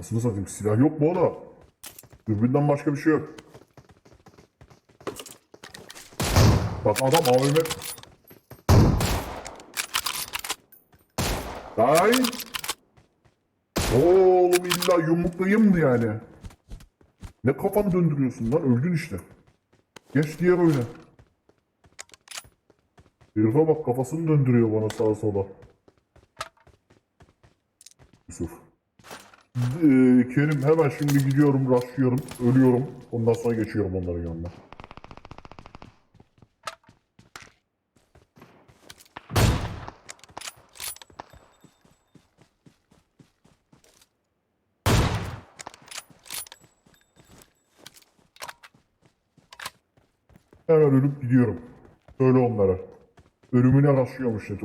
Nasıl satayım silah yok mu ona? Dürbünden başka bir şey yok. Bak adam AVM... Ay! Oğlum illa yumruklayayım mı yani? Ne kafanı döndürüyorsun lan? Öldün işte. Geç diğer oyuna. Herife bak kafasını döndürüyor bana sağa sola. Ee, Kerim hemen şimdi gidiyorum, rushlıyorum, ölüyorum. Ondan sonra geçiyorum onların yanına. Hemen ölüp gidiyorum. Söyle onlara. Ölümüne rastlıyormuş ne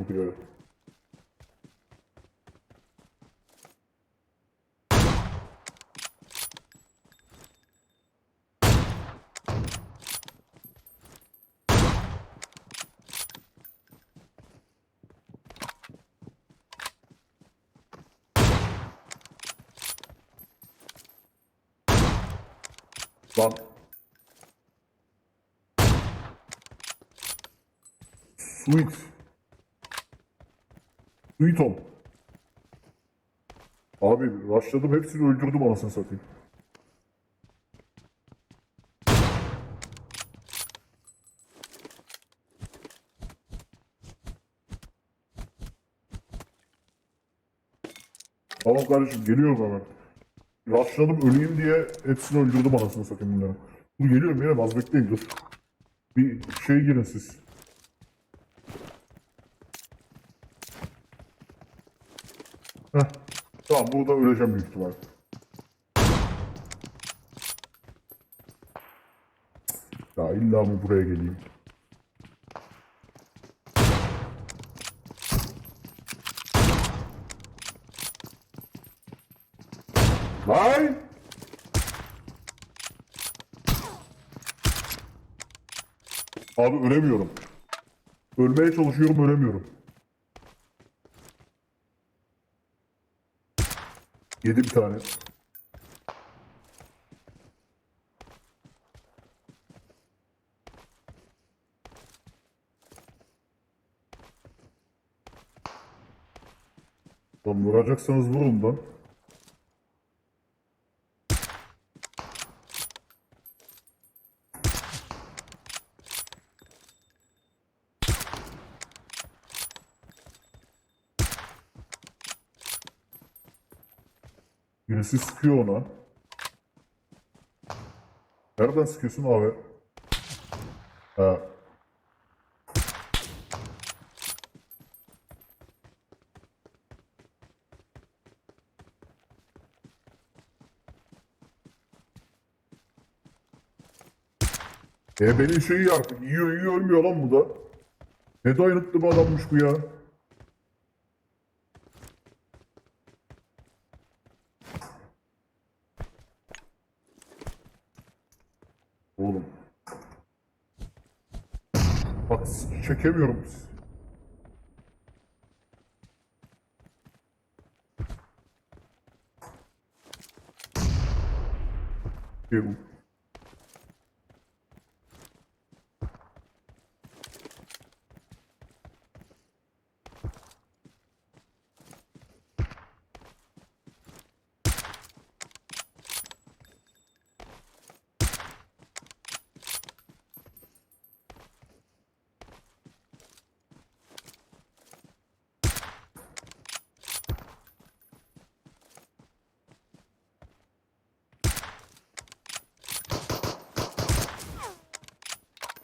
Lan. Sweet. Sweet Home. Abi rushladım hepsini öldürdüm anasını satayım. Tamam kardeşim geliyorum hemen. Rushladım öleyim diye hepsini öldürdüm anasını satayım bunları. Dur geliyorum yine az bekleyin dur. Bir şey girin siz. Heh. Tamam burada öleceğim büyük ihtimal. Ya illa mı buraya geleyim? Lan! Abi ölemiyorum. Ölmeye çalışıyorum ölemiyorum. Yedi bir tane. Lan vuracaksanız vurun lan. Birisi sıkıyor ona. Nereden sıkıyorsun abi? Ha. E benim şeyi artık yiyor yiyor ölmüyor lan bu da. Ne dayanıklı bir adammış bu ya. Oğlum. Bak çekemiyorum. Yok.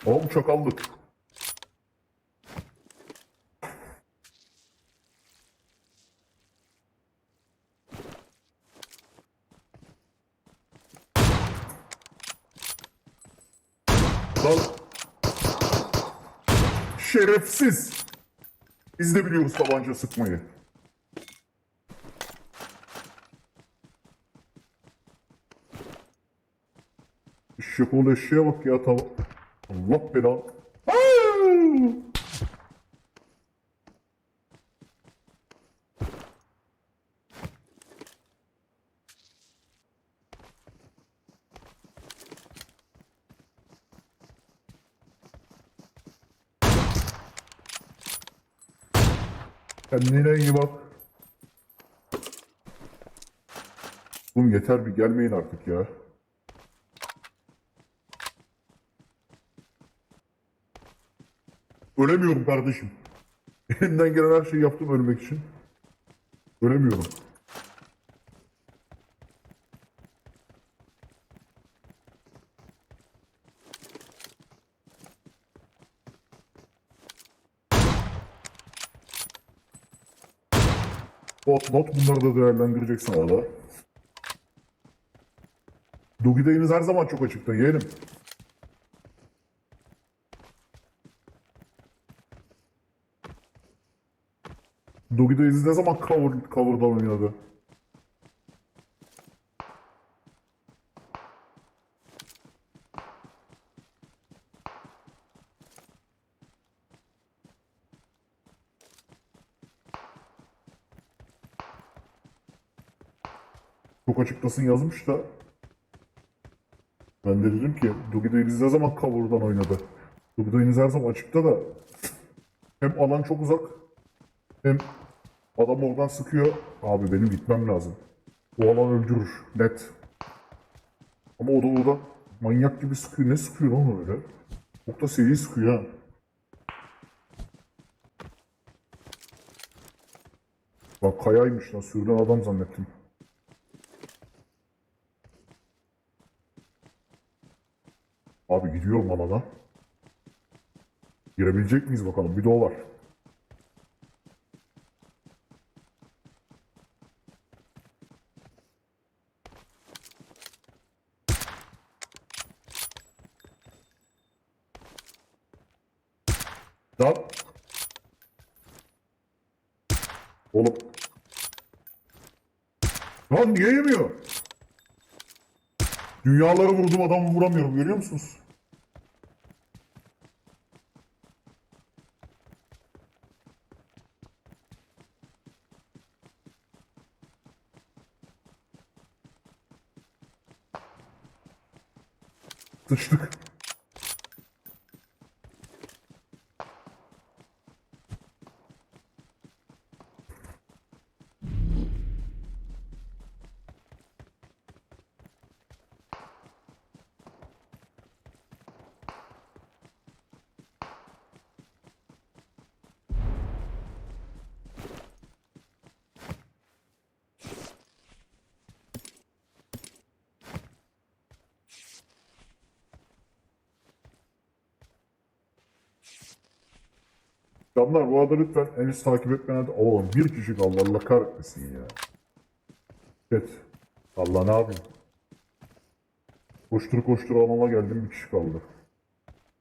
Oğlum çakallık. Lan. Şerefsiz. Biz de biliyoruz tabanca sıkmayı. Şakol eşeğe bak ya tamam. Allah belanı. Kendine iyi bak. Oğlum yeter bir gelmeyin artık ya. Ölemiyorum kardeşim. Elimden gelen her şeyi yaptım ölmek için. Ölemiyorum. Bot bot bunları da değerlendireceksin arada. Dogi dayınız her zaman çok açıkta yeğenim. Dogi dayınız ne zaman cover, cover'da oynadı? Çok açıklasın yazmış da. Ben de dedim ki Dogi dayınız ne zaman cover'dan oynadı? Dogi dayınız her zaman açıkta da hem alan çok uzak hem adam oradan sıkıyor. Abi benim gitmem lazım. Bu alan öldürür. Net. Ama o da orada manyak gibi sıkıyor. Ne sıkıyor lan öyle? Çok da seri sıkıyor ha. Bak kayaymış lan. Sürülen adam zannettim. Abi gidiyorum alana. Girebilecek miyiz bakalım? Bir de o var. Lan. Oğlum. Lan niye yemiyor? Dünyaları vurdum adamı vuramıyorum görüyor musunuz? Sıçtık. Canlar bu arada lütfen henüz takip etmeyen de oğlum bir kişi kaldı Allah kahretmesin ya. Evet. Allah ne yapayım? Koştur koştur alana geldim bir kişi kaldı.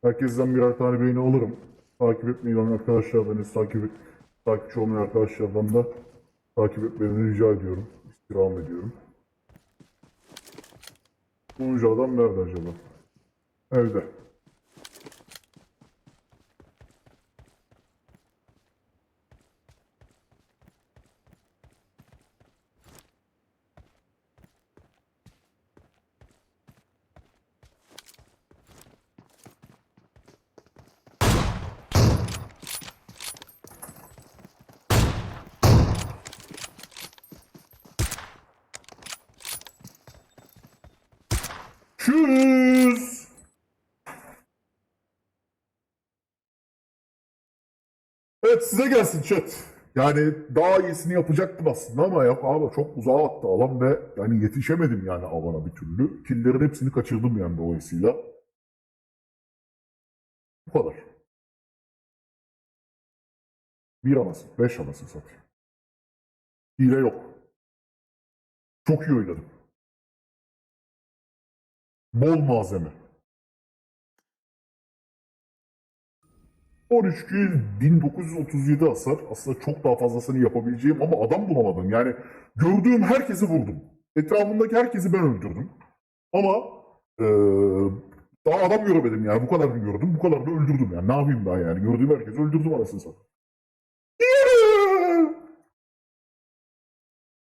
Herkesten birer tane beğeni alırım. Takip etmeyi olan arkadaşlardan henüz takip takipçi olmayan arkadaşlardan da takip etmelerini rica ediyorum. İstirham ediyorum. Sonuncu adam nerede acaba? Evde. Tschüss. Evet size gelsin chat. Yani daha iyisini yapacaktım aslında ama yok abi çok uzağa attı alan ve yani yetişemedim yani alana bir türlü. Killerin hepsini kaçırdım yani dolayısıyla. Bu kadar. Bir anasını, beş anasını satayım. Hile yok. Çok iyi oynadım. Bol malzeme. 13 kill 1937 hasar. Aslında çok daha fazlasını yapabileceğim ama adam bulamadım. Yani gördüğüm herkesi vurdum. Etrafımdaki herkesi ben öldürdüm. Ama eee, daha adam göremedim yani. Bu kadarını gördüm. Bu kadar da öldürdüm yani. Ne yapayım ben yani. Gördüğüm herkesi öldürdüm anasını satayım.